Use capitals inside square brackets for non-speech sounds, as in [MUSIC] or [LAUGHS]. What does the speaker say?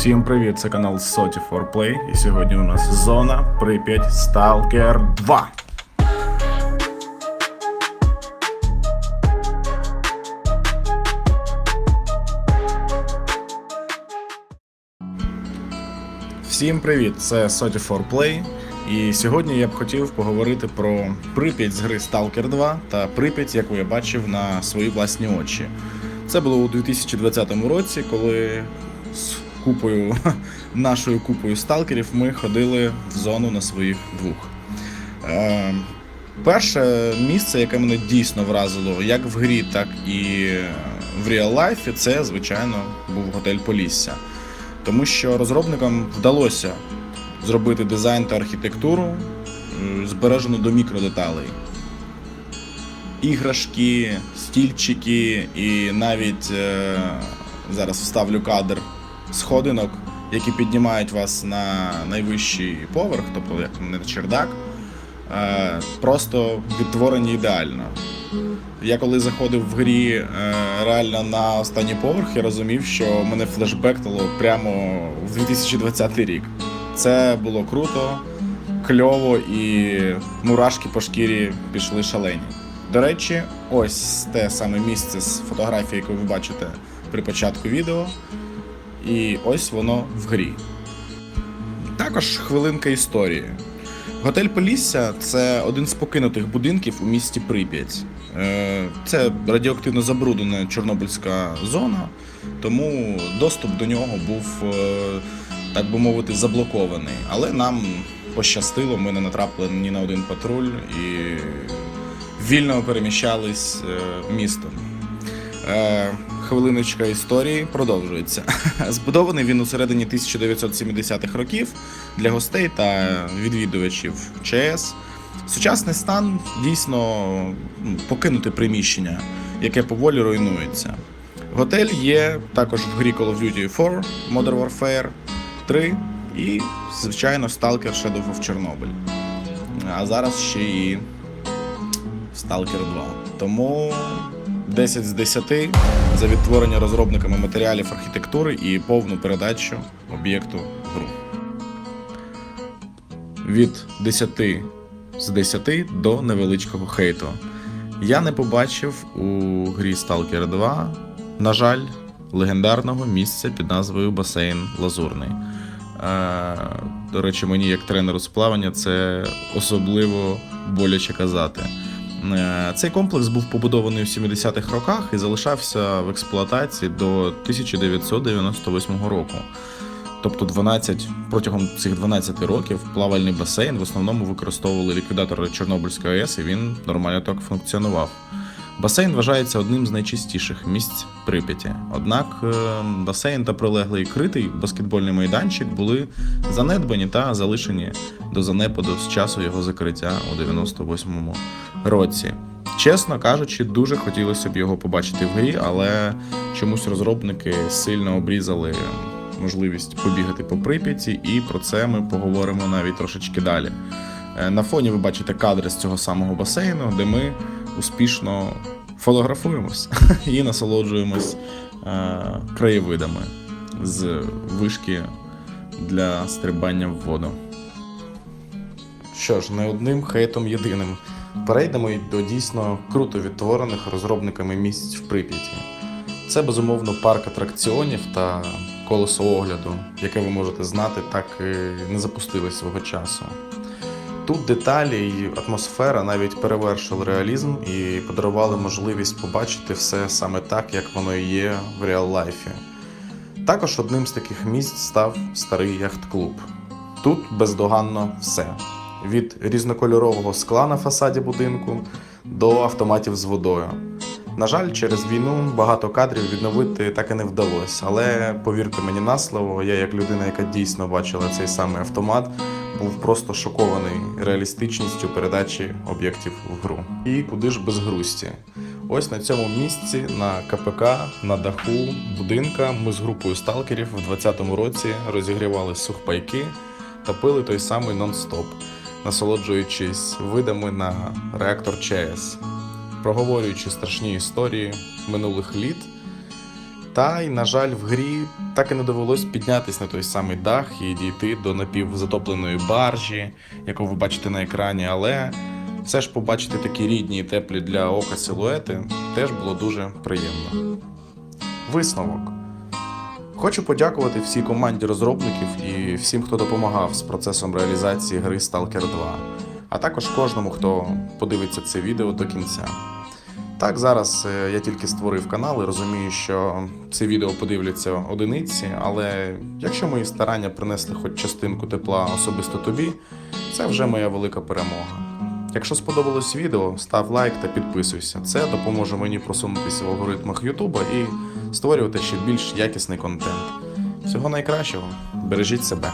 Всім привіт! Це канал Соті for Play. І сьогодні у нас зона Прип'ять Stalker 2. Всім привіт! Це Соті Play. І сьогодні я б хотів поговорити про Прип'ять з гри Stalker 2 та Прип'ять, яку я бачив на свої власні очі. Це було у 2020 році, коли купою, [LAUGHS] нашою купою сталкерів ми ходили в зону на своїх двох. Е, перше місце, яке мене дійсно вразило як в грі, так і в реал лайфі, це, звичайно, був готель Полісся. Тому що розробникам вдалося зробити дизайн та архітектуру збережену до мікродеталей. Іграшки, стільчики і навіть е, зараз вставлю кадр сходинок, які піднімають вас на найвищий поверх, тобто як не чердак, е, просто відтворені ідеально. Я коли заходив в грі е, реально на останній поверх, я розумів, що мене флешбекнуло прямо в 2020 рік. Це було круто, кльово і мурашки по шкірі пішли шалені. До речі, ось те саме місце з фотографії, яку ви бачите при початку відео. І ось воно в грі. Також хвилинка історії. Готель Полісся це один з покинутих будинків у місті Прип'ять. Е, Це радіоактивно забруднена Чорнобильська зона, тому доступ до нього був, е, так би мовити, заблокований. Але нам пощастило, ми не натрапили ні на один патруль і вільно переміщались е, містом. Хвилиночка історії продовжується. [LAUGHS] Збудований він у середині 1970-х років для гостей та відвідувачів ЧАЕС. Сучасний стан дійсно м, покинуте приміщення, яке поволі руйнується. Готель є також в грі Call of Duty 4, Modern Warfare 3 і, звичайно, Stalker Shadow of Chernobyl. А зараз ще і Stalker 2. Тому 10 з 10 за відтворення розробниками матеріалів архітектури і повну передачу об'єкту гру. Від 10 з 10 до невеличкого хейту. Я не побачив у грі Stalker 2, на жаль, легендарного місця під назвою Басейн Лазурний. Е, До речі, мені як тренеру з плавання це особливо боляче казати. Е, Цей комплекс був побудований у 70-х роках і залишався в експлуатації до 1998 року. Тобто 12, протягом цих 12 років плавальний басейн в основному використовували ліквідатори Чорнобильської АЕС, і він нормально так функціонував. Басейн вважається одним з найчистіших місць Прип'яті. Однак е, басейн та прилеглий критий баскетбольний майданчик були занедбані та залишені до занепаду з часу його закриття у 98-му році. Чесно кажучи, дуже хотілося б його побачити в грі, але чомусь розробники сильно обрізали можливість побігати по Прип'яті, і про це ми поговоримо навіть трошечки далі. Е, На фоні ви бачите кадри з цього самого басейну, де ми успішно фотографуємось [LAUGHS] і насолоджуємось е, краєвидами з вишки для стрибання в воду. Що ж, не одним хейтом єдиним. Перейдемо й до дійсно круто відтворених розробниками місць в Прип'яті. Це безумовно парк атракціонів та колесо огляду, яке ви можете знати, так і не запустили свого часу. Тут деталі і атмосфера навіть перевершили реалізм і подарували можливість побачити все саме так, як воно і є в реал-лайфі. Також одним з таких місць став старий яхт-клуб. Тут бездоганно все: від різнокольорового скла на фасаді будинку до автоматів з водою. На жаль, через війну багато кадрів відновити так і не вдалося. Але повірте мені на слово, я як людина, яка дійсно бачила цей самий автомат, був просто шокований реалістичністю передачі об'єктів в гру. І куди ж без грусті? Ось на цьому місці на КПК на даху будинка ми з групою сталкерів в 2020 році розігрівали сухпайки та пили той самий нон-стоп, насолоджуючись видами на реактор ЧАЕС, проговорюючи страшні історії минулих літ Та й, на жаль, в грі так і не довелось піднятись на той самий дах і дійти до напівзатопленої баржі, яку ви бачите на екрані, але все ж побачити такі рідні і теплі для ока силуети теж було дуже приємно. Висновок. Хочу подякувати всій команді розробників і всім, хто допомагав з процесом реалізації гри Stalker 2, а також кожному, хто подивиться це відео до кінця. Так, зараз е, я тільки створив канал і розумію, що це відео подивляться одиниці, але якщо мої старання принесли хоч частинку тепла особисто тобі, це вже моя велика перемога. Якщо сподобалось відео, став лайк та підписуйся. Це допоможе мені просунутися в алгоритмах Ютуба і створювати ще більш якісний контент. Всього найкращого, бережіть себе.